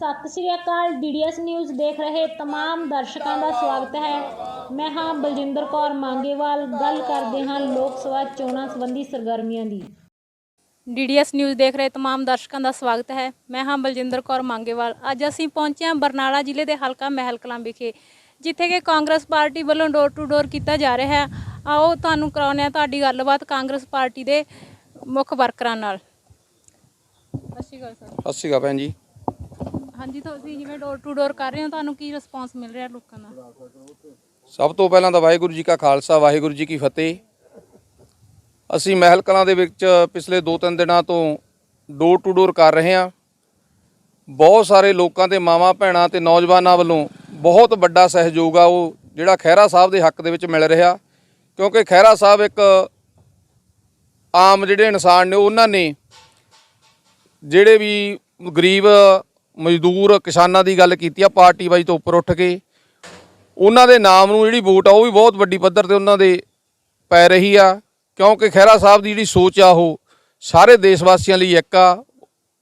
ਸਤਿ ਸ਼੍ਰੀ ਅਕਾਲ DDS news ਦੇਖ ਰਹੇ तमाम ਦਰਸ਼ਕਾਂ ਦਾ ਸਵਾਗਤ ਹੈ ਮੈਂ ਹਾਂ ਬਲਜਿੰਦਰ ਕੌਰ ਮੰਗੇਵਾਲ ਗੱਲ ਕਰਦੇ ਹਾਂ ਲੋਕ ਸਭਾ ਚੋਣਾਂ ਸੰਬੰਧੀ ਸਰਗਰਮੀਆਂ ਦੀ ਡੀਡੀਐਸ ਨਿਊਜ਼ ਦੇਖ ਰਹੇ तमाम ਦਰਸ਼ਕਾਂ ਦਾ ਸਵਾਗਤ ਹੈ ਮੈਂ ਹਾਂ ਬਲਜਿੰਦਰ ਕੌਰ ਮੰਗੇਵਾਲ ਅੱਜ ਅਸੀਂ ਪਹੁੰਚੇ ਹਾਂ ਬਰਨਾਲਾ ਜ਼ਿਲ੍ਹੇ ਦੇ ਹਲਕਾ ਮਹਿਲ ਕਲਾਂ ਵਿਖੇ ਜਿੱਥੇ ਕਿ ਕਾਂਗਰਸ ਪਾਰਟੀ ਵੱਲੋਂ ਡੋਰ ਟੂ ਡੋਰ ਕੀਤਾ ਜਾ ਰਿਹਾ ਹੈ ਆਓ ਤੁਹਾਨੂੰ ਕਰਾਉਂਦੇ ਹਾਂ ਤੁਹਾਡੀ ਗੱਲਬਾਤ ਕਾਂਗਰਸ ਪਾਰਟੀ ਦੇ ਮੁੱਖ ਵਰਕਰਾਂ ਨਾਲ ਸਤਿ ਸ਼੍ਰੀ ਅਕਾਲ ਸਰ ਸਤਿ ਸ਼੍ਰੀ ਅਕਾਲ ਭੈਣ ਜੀ ਹਾਂਜੀ ਤੁਸੀਂ ਜਿਵੇਂ ਡੋਰ ਟੂ ਡੋਰ ਕਰ ਰਹੇ ਹੋ, ਤੁਹਾਨੂੰ ਕੀ ਰਿਸਪੌਂਸ ਮਿਲ ਰਿਹਾ ਲੋਕਾਂ ਦਾ? ਸਭ ਤੋਂ ਪਹਿਲਾਂ ਤਾਂ ਵਾਹਿਗੁਰੂ ਜੀ ਕਾ ਖਾਲਸਾ, ਵਾਹਿਗੁਰੂ ਜੀ ਕੀ ਫਤਿਹ। ਅਸੀਂ ਮਹਿਲ ਕਲਾਂ ਦੇ ਵਿੱਚ ਪਿਛਲੇ 2-3 ਦਿਨਾਂ ਤੋਂ ਡੋਰ ਟੂ ਡੋਰ ਕਰ ਰਹੇ ਹਾਂ। ਬਹੁਤ ਸਾਰੇ ਲੋਕਾਂ ਤੇ ਮਾਵਾਂ, ਭੈਣਾਂ ਤੇ ਨੌਜਵਾਨਾਂ ਵੱਲੋਂ ਬਹੁਤ ਵੱਡਾ ਸਹਿਯੋਗ ਆ, ਉਹ ਜਿਹੜਾ ਖਹਿਰਾ ਸਾਹਿਬ ਦੇ ਹੱਕ ਦੇ ਵਿੱਚ ਮਿਲ ਰਿਹਾ। ਕਿਉਂਕਿ ਖਹਿਰਾ ਸਾਹਿਬ ਇੱਕ ਆਮ ਜਿਹੜੇ ਇਨਸਾਨ ਨੇ, ਉਹਨਾਂ ਨੇ ਜਿਹੜੇ ਵੀ ਗਰੀਬ ਮਜ਼ਦੂਰ ਕਿਸਾਨਾਂ ਦੀ ਗੱਲ ਕੀਤੀ ਆ, ਪਾਰਟੀ ਵਾਈ ਤੋਂ ਉੱਪਰ ਉੱਠ ਕੇ। ਉਹਨਾਂ ਦੇ ਨਾਮ ਨੂੰ ਜਿਹੜੀ ਵੋਟ ਆ, ਉਹ ਵੀ ਬਹੁਤ ਵੱਡੀ ਪੱਧਰ ਤੇ ਉਹਨਾਂ ਦੇ ਪੈ ਰਹੀ ਆ। ਕਿਉਂਕਿ ਖਹਿਰਾ ਸਾਹਿਬ ਦੀ ਜਿਹੜੀ ਸੋਚ ਆ, ਉਹ ਸਾਰੇ ਦੇਸ਼ ਵਾਸੀਆਂ ਲਈ ਇੱਕ ਆ।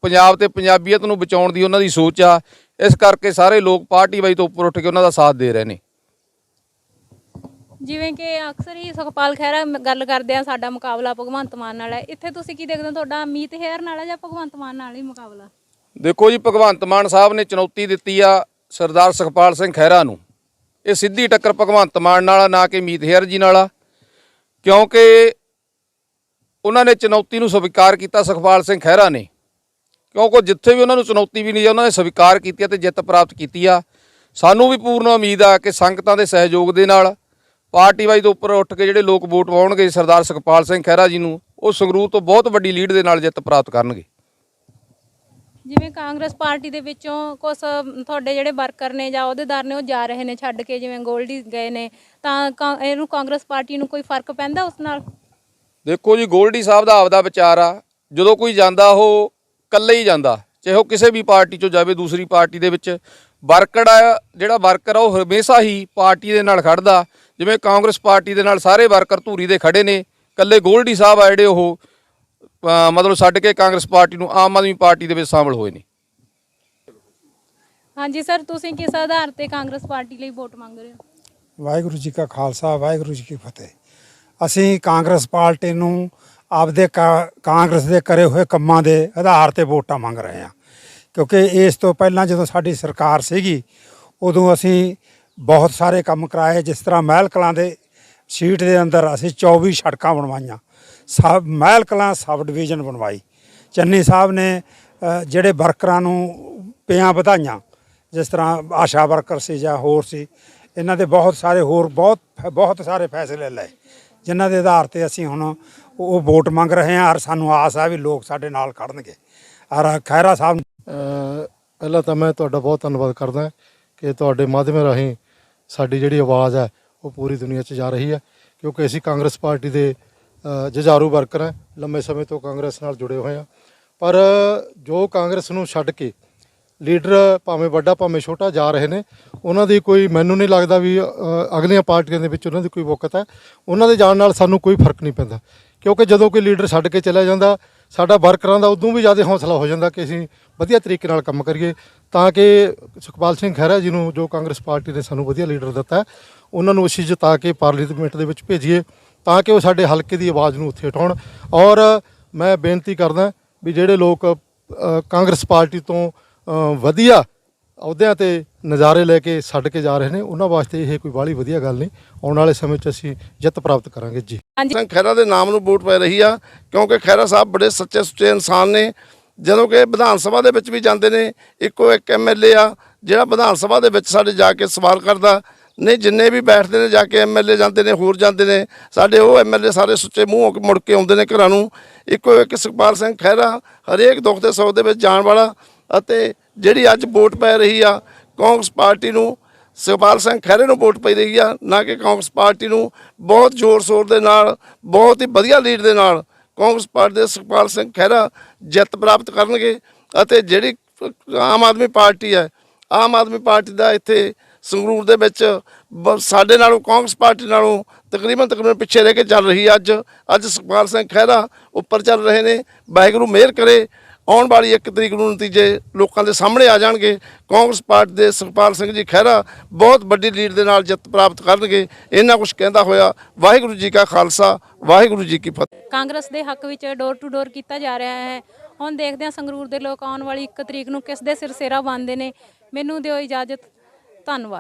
ਪੰਜਾਬ ਤੇ ਪੰਜਾਬੀਅਤ ਨੂੰ ਬਚਾਉਣ ਦੀ ਉਹਨਾਂ ਦੀ ਸੋਚ ਆ। ਇਸ ਕਰਕੇ ਸਾਰੇ ਲੋਕ ਪਾਰਟੀ ਵਾਈ ਤੋਂ ਉੱਪਰ ਉੱਠ ਕੇ ਉਹਨਾਂ ਦਾ ਸਾਥ ਦੇ ਰਹੇ ਨੇ। ਜਿਵੇਂ ਕਿ ਅਕਸਰ ਹੀ ਸੁਖਪਾਲ ਖਹਿਰਾ ਗੱਲ ਕਰਦੇ ਆ, ਸਾਡਾ ਮੁਕਾਬਲਾ ਭਗਵੰਤ ਮਾਨ ਨਾਲ ਹੈ। ਇੱਥੇ ਤੁਸੀਂ ਕੀ ਦੇਖਦੇ ਹੋ? ਤੁਹਾਡਾ ਅਮੀਤ ਹੇਅਰ ਨਾਲ ਹੈ ਜਾਂ ਭਗਵੰਤ ਮਾਨ ਨਾਲ ਹੀ ਮੁਕਾਬਲਾ? ਦੇਖੋ ਜੀ ਭਗਵੰਤ ਮਾਨ ਸਾਹਿਬ ਨੇ ਚੁਣੌਤੀ ਦਿੱਤੀ ਆ ਸਰਦਾਰ ਸੁਖਪਾਲ ਸਿੰਘ ਖਹਿਰਾ ਨੂੰ। ਇਹ ਸਿੱਧੀ ਟੱਕਰ ਭਗਵੰਤ ਮਾਨ ਨਾਲ ਆ, ਨਾ ਕਿ ਮੀਤ ਹੇਅਰ ਜੀ ਨਾਲ ਆ। ਕਿਉਂਕਿ ਉਹਨਾਂ ਨੇ ਚੁਣੌਤੀ ਨੂੰ ਸਵੀਕਾਰ ਕੀਤਾ ਸੁਖਪਾਲ ਸਿੰਘ ਖਹਿਰਾ ਨੇ। ਕਿਉਂਕਿ ਜਿੱਥੇ ਵੀ ਉਹਨਾਂ ਨੂੰ ਚੁਣੌਤੀ ਵੀ ਨਹੀਂ ਉਹਨਾਂ ਨੇ ਸਵੀਕਾਰ ਕੀਤੀ ਆ ਤੇ ਜਿੱਤ ਪ੍ਰਾਪਤ ਕੀਤੀ ਆ। ਸਾਨੂੰ ਵੀ ਪੂਰਨ ਉਮੀਦ ਆ ਕਿ ਸੰਗਤਾਂ ਦੇ ਸਹਿਯੋਗ ਦੇ ਨਾਲ ਪਾਰਟੀ ਵਾਈਜ਼ ਉੱਪਰ ਉੱਠ ਕੇ ਜਿਹੜੇ ਲੋਕ ਵੋਟ ਪਾਉਣਗੇ ਸਰਦਾਰ ਸੁਖਪਾਲ ਸਿੰਘ ਖਹਿਰਾ ਜੀ ਨੂੰ ਉਹ ਸੰਗਰੂਰ ਤੋਂ ਬਹੁਤ ਵੱਡੀ ਲੀਡ ਦੇ ਨਾਲ ਜਿੱਤ ਪ੍ਰਾਪਤ ਕਰਨਗੇ। ਜਿਵੇਂ ਕਾਂਗਰਸ ਪਾਰਟੀ ਦੇ ਵਿੱਚੋਂ ਕੁਝ ਤੁਹਾਡੇ ਜਿਹੜੇ ਵਰਕਰ ਨੇ ਜਾਂ ਅਹੁਦੇਦਾਰ ਨੇ ਉਹ ਜਾ ਰਹੇ ਨੇ ਛੱਡ ਕੇ, ਜਿਵੇਂ ਗੋਲਡੀ ਗਏ ਨੇ, ਤਾਂ ਕਾਂ, ਇਹਨੂੰ ਕਾਂਗਰਸ ਪਾਰਟੀ ਨੂੰ ਕੋਈ ਫ਼ਰਕ ਪੈਂਦਾ ਉਸ ਨਾਲ? ਦੇਖੋ ਜੀ, ਗੋਲਡੀ ਸਾਹਿਬ ਦਾ ਆਪਦਾ ਵਿਚਾਰ ਆ। ਜਦੋਂ ਕੋਈ ਜਾਂਦਾ, ਉਹ ਇਕੱਲੇ ਹੀ ਜਾਂਦਾ। ਚਾਹੇ ਉਹ ਕਿਸੇ ਵੀ ਪਾਰਟੀ ਚੋਂ ਜਾਵੇ, ਦੂਸਰੀ ਪਾਰਟੀ ਦੇ ਵਿੱਚ। ਵਰਕਰ ਆ, ਜਿਹੜਾ ਵਰਕਰ ਆ, ਉਹ ਹਮੇਸ਼ਾ ਹੀ ਪਾਰਟੀ ਦੇ ਨਾਲ ਖੜਦਾ। ਜਿਵੇਂ ਕਾਂਗਰਸ ਪਾਰਟੀ ਦੇ ਨਾਲ ਸਾਰੇ ਵਰਕਰ ਧੂਰੀ ਦੇ ਖੜੇ ਨੇ, ਇਕੱਲੇ ਗੋਲਡੀ ਸਾਹਿਬ ਆ ਜਿਹੜੇ ਉਹ। ਮਤਲਬ ਛੱਡ ਕੇ ਕਾਂਗਰਸ ਪਾਰਟੀ ਨੂੰ ਆਮ ਆਦਮੀ ਪਾਰਟੀ ਦੇ ਵਿੱਚ ਸ਼ਾਮਲ ਹੋਏ ਨੇ। ਹਾਂਜੀ ਸਰ ਤੁਸੀਂ ਕਿਸ ਆਧਾਰ ਤੇ ਕਾਂਗਰਸ ਪਾਰਟੀ ਲਈ ਵੋਟ ਮੰਗ ਰਹੇ ਹੋ? ਵਾਹਿਗੁਰੂ ਜੀ ਕਾ ਖਾਲਸਾ ਵਾਹਿਗੁਰੂ ਜੀ ਕੀ ਫਤਿਹ। ਅਸੀਂ ਕਾਂਗਰਸ ਪਾਰਟੀ ਨੂੰ ਆਪਦੇ ਕਾ- ਕਾਂਗਰਸ ਦੇ ਕਰੇ ਹੋਏ ਕੰਮਾਂ ਦੇ ਆਧਾਰ ਤੇ ਵੋਟਾਂ ਮੰਗ ਰਹੇ ਹਾਂ। ਕਿਉਂਕਿ ਇਸ ਤੋਂ ਪਹਿਲਾਂ ਜਦੋਂ ਸਾਡੀ ਸਰਕਾਰ ਸੀਗੀ ਉਦੋਂ ਅਸੀਂ ਬਹੁਤ ਸਾਰੇ ਕੰਮ ਕਰਾਏ ਜਿਸ ਤਰ੍ਹਾਂ ਮਹਿਲ ਕਲਾਂ ਦੇ ਸੀਟ ਦੇ ਅੰਦਰ ਅਸੀਂ 24 ਸੜਕਾਂ ਬਣਵਾਈਆਂ। ਸਬ ਮਹਿਲ ਕਲਾਂ ਸਬ ਡਿਵੀਜ਼ਨ ਬਣਵਾਈ। ਚੰਨੀ ਸਾਹਿਬ ਨੇ ਜਿਹੜੇ ਵਰਕਰਾਂ ਨੂੰ ਪਿਆਂ ਵਧਾਈਆਂ, ਜਿਸ ਤਰ੍ਹਾਂ ਆਸ਼ਾ ਵਰਕਰ ਸੀ ਜਾਂ ਹੋਰ ਸੀ, ਇਹਨਾਂ ਦੇ ਬਹੁਤ ਸਾਰੇ ਹੋਰ ਬਹੁਤ ਬਹੁਤ ਸਾਰੇ ਫੈਸਲੇ ਲਏ, ਜਿਨ੍ਹਾਂ ਦੇ ਆਧਾਰ ਤੇ ਅਸੀਂ ਹੁਣ ਉਹ ਵੋਟ ਮੰਗ ਰਹੇ ਹਾਂ। ਔਰ ਸਾਨੂੰ ਆਸ ਆ ਵੀ ਲੋਕ ਸਾਡੇ ਨਾਲ ਖੜਨਗੇ। ਔਰ ਖੈਰਾ ਸਾਹਿਬ ਪਹਿਲਾਂ ਤਾਂ ਮੈਂ ਤੁਹਾਡਾ ਬਹੁਤ ਧੰਨਵਾਦ ਕਰਦਾ ਕਿ ਤੁਹਾਡੇ ਮਾਧਿਅਮ ਰਾਹੀਂ ਸਾਡੀ ਜਿਹੜੀ ਆਵਾਜ਼ ਹੈ, ਉਹ ਪੂਰੀ ਦੁਨੀਆ 'ਚ ਜਾ ਰਹੀ ਹੈ, ਕਿਉਂਕਿ ਅਸੀਂ ਕਾਂਗਰਸ ਪਾਰਟੀ ਦੇ ਜੁਝਾਰੂ ਵਰਕਰ ਹਾਂ, ਲੰਮੇ ਸਮੇਂ ਤੋਂ ਕਾਂਗਰਸ ਨਾਲ ਜੁੜੇ ਹੋਏ ਹਾਂ ਪਰ ਜੋ ਕਾਂਗਰਸ ਨੂੰ ਛੱਡ ਕੇ ਲੀਡਰ ਭਾਵੇਂ ਵੱਡਾ, ਭਾਵੇਂ ਛੋਟਾ ਜਾ ਰਹੇ ਨੇ, ਉਹਨਾਂ ਦੀ ਕੋਈ ਮੈਨੂੰ ਨਹੀਂ ਲੱਗਦਾ ਵੀ ਅਗਲੀਆਂ ਪਾਰਟੀਆਂ ਦੇ ਵਿੱਚ ਉਹਨਾਂ ਦੀ ਕੋਈ ਵਕਤ ਹੈ। ਉਹਨਾਂ ਦੇ ਜਾਣ ਨਾਲ ਸਾਨੂੰ ਕੋਈ ਫ਼ਰਕ ਨਹੀਂ ਪੈਂਦਾ। ਕਿਉਂਕਿ ਜਦੋਂ ਕੋਈ ਲੀਡਰ ਛੱਡ ਕੇ ਚਲਾ ਜਾਂਦਾ, ਸਾਡਾ ਵਰਕਰਾਂ ਦਾ ਉਦੋਂ ਵੀ ਜ਼ਿਆਦਾ ਹੌਸਲਾ ਹੋ ਜਾਂਦਾ ਕਿ ਅਸੀਂ ਵਧੀਆ ਤਰੀਕੇ ਨਾਲ ਕੰਮ ਕਰੀਏ। ਤਾਂ ਕਿ ਸੁਖਪਾਲ ਸਿੰਘ ਖਹਿਰਾ ਜੀ ਨੂੰ ਜੋ ਕਾਂਗਰਸ ਪਾਰਟੀ ਨੇ ਸਾਨੂੰ ਵਧੀਆ ਲੀਡਰ ਦਿੱਤਾ ਉਹਨਾਂ ਨੂੰ ਅਸੀਂ ਜਿਤਾ ਕੇ ਪਾਰਲੀਮੈਂਟ ਦੇ ਵਿੱਚ ਭੇਜੀਏ। ਤਾਂ ਕਿ ਉਹ ਸਾਡੇ ਹਲਕੇ ਦੀ ਆਵਾਜ਼ ਨੂੰ ਉੱਥੇ ਉਠਾਉਣ। ਔਰ ਮੈਂ ਬੇਨਤੀ ਕਰਦਾ ਵੀ ਜਿਹੜੇ ਲੋਕ ਕਾਂਗਰਸ ਪਾਰਟੀ ਤੋਂ ਵਧੀਆ ਅਹੁਦਿਆਂ ਤੇ ਨਜ਼ਾਰੇ ਲੈ ਕੇ ਛੱਡ ਕੇ ਜਾ ਰਹੇ ਨੇ ਉਹਨਾਂ ਵਾਸਤੇ ਇਹ ਕੋਈ ਬਾਹਲੀ ਵਧੀਆ ਗੱਲ ਨਹੀਂ। ਆਉਣ ਵਾਲੇ ਸਮੇਂ 'ਚ ਅਸੀਂ ਜਿੱਤ ਪ੍ਰਾਪਤ ਕਰਾਂਗੇ। ਜੀ। ਖਹਿਰਾ ਦੇ ਨਾਮ ਨੂੰ ਵੋਟ ਪੈ ਰਹੀ ਆ ਕਿਉਂਕਿ ਖਹਿਰਾ ਸਾਹਿਬ ਬੜੇ ਸੱਚੇ ਸੁੱਚੇ ਇਨਸਾਨ ਨੇ। ਜਦੋਂ ਕਿ ਵਿਧਾਨ ਸਭਾ ਦੇ ਵਿੱਚ ਵੀ ਜਾਂਦੇ ਨੇ ਇੱਕੋ ਇੱਕ ਐਮਐਲਏ ਆ ਜਿਹੜਾ ਵਿਧਾਨ ਸਭਾ ਦੇ ਵਿੱਚ ਸਾਡੇ ਜਾ ਕੇ ਸਵਾਲ ਕਰਦਾ ਨਹੀਂ, ਜਿੰਨੇ ਵੀ ਬੈਠਦੇ ਨੇ, ਜਾ ਕੇ ਐਮਐਲਏ ਜਾਂਦੇ ਨੇ, ਹੋਰ ਜਾਂਦੇ ਨੇ, ਸਾਡੇ ਉਹ ਐਮਐਲਏ ਸਾਰੇ ਸੁੱਚੇ ਮੂੰਹ ਹੋ ਕੇ ਮੁੜ ਕੇ ਆਉਂਦੇ ਨੇ ਘਰਾਂ ਨੂੰ। ਇੱਕੋ ਇੱਕ ਸੁਖਪਾਲ ਸਿੰਘ ਖਹਿਰਾ, ਹਰੇਕ ਦੁੱਖ ਦੇ ਸੁੱਖ ਦੇ ਵਿੱਚ ਜਾਣ ਵਾਲਾ ਅਤੇ ਜਿਹੜੀ ਅੱਜ ਵੋਟ ਪੈ ਰਹੀ ਆ, ਕਾਂਗਰਸ ਪਾਰਟੀ ਨੂੰ, ਸੁਖਪਾਲ ਸਿੰਘ ਖਹਿਰੇ ਨੂੰ ਵੋਟ ਪਈ ਰਹੀ ਆ, ਨਾ ਕਿ ਕਾਂਗਰਸ ਪਾਰਟੀ ਨੂੰ, ਬਹੁਤ ਜ਼ੋਰ ਸ਼ੋਰ ਦੇ ਨਾਲ, ਬਹੁਤ ਹੀ ਵਧੀਆ ਲੀਡ ਦੇ ਨਾਲ ਕਾਂਗਰਸ ਪਾਰਟੀ ਦੇ ਸੁਖਪਾਲ ਸਿੰਘ ਖਹਿਰਾ ਜਿੱਤ ਪ੍ਰਾਪਤ ਕਰਨਗੇ ਅਤੇ ਜਿਹੜੀ ਆਮ ਆਦਮੀ ਪਾਰਟੀ ਹੈ, ਆਮ ਆਦਮੀ ਪਾਰਟੀ ਦਾ ਇੱਥੇ ਸੰਗਰੂਰ ਦੇ ਵਿੱਚ ਬ- ਸਾਡੇ ਨਾਲੋਂ ਕਾਂਗਰਸ ਪਾਰਟੀ ਨਾਲੋਂ ਤਕਰੀਬਨ ਤਕਰੀਬਨ ਪਿੱਛੇ ਰਹਿ ਕੇ ਚੱਲ ਰਹੀ ਅੱਜ। ਅੱਜ ਸੁਖਪਾਲ ਸਿੰਘ ਖਹਿਰਾ ਉੱਪਰ ਚੱਲ ਰਹੇ ਨੇ। ਵਾਹਿਗੁਰੂ ਮਿਹਰ ਕਰੇ। ਆਉਣ ਵਾਲੀ ਇੱਕ ਤਰੀਕ ਨੂੰ ਨਤੀਜੇ ਲੋਕਾਂ ਦੇ ਸਾਹਮਣੇ ਆ ਜਾਣਗੇ। ਕਾਂਗਰਸ ਪਾਰਟੀ ਦੇ ਸੁਖਪਾਲ ਸਿੰਘ ਜੀ ਖਹਿਰਾ ਬਹੁਤ ਵੱਡੀ ਲੀਡ ਦੇ ਨਾਲ ਜਿੱਤ ਪ੍ਰਾਪਤ ਕਰਨਗੇ। ਇਹਨਾਂ ਕੁਝ ਕਹਿੰਦਾ ਹੋਇਆ, ਵਾਹਿਗੁਰੂ ਜੀ ਕਾ ਖਾਲਸਾ, ਵਾਹਿਗੁਰੂ ਜੀ ਕੀ ਫਤਿਹ। ਕਾਂਗਰਸ ਦੇ ਹੱਕ ਵਿੱਚ ਡੋਰ ਟੂ ਡੋਰ ਕੀਤਾ ਜਾ ਰਿਹਾ ਹੈ। ਹੁਣ ਦੇਖਦੇ ਹਾਂ ਸੰਗਰੂਰ ਦੇ ਲੋਕ ਆਉਣ ਵਾਲੀ 1 ਤਰੀਕ ਨੂੰ ਕਿਸ ਦੇ ਸਿਰ ਸੇਰਾ ਬੰਨਦੇ ਨੇ। ਮੈਨੂੰ ਦਿਓ ਇਜਾਜ਼ਤ। ਧੰਨਵਾਦ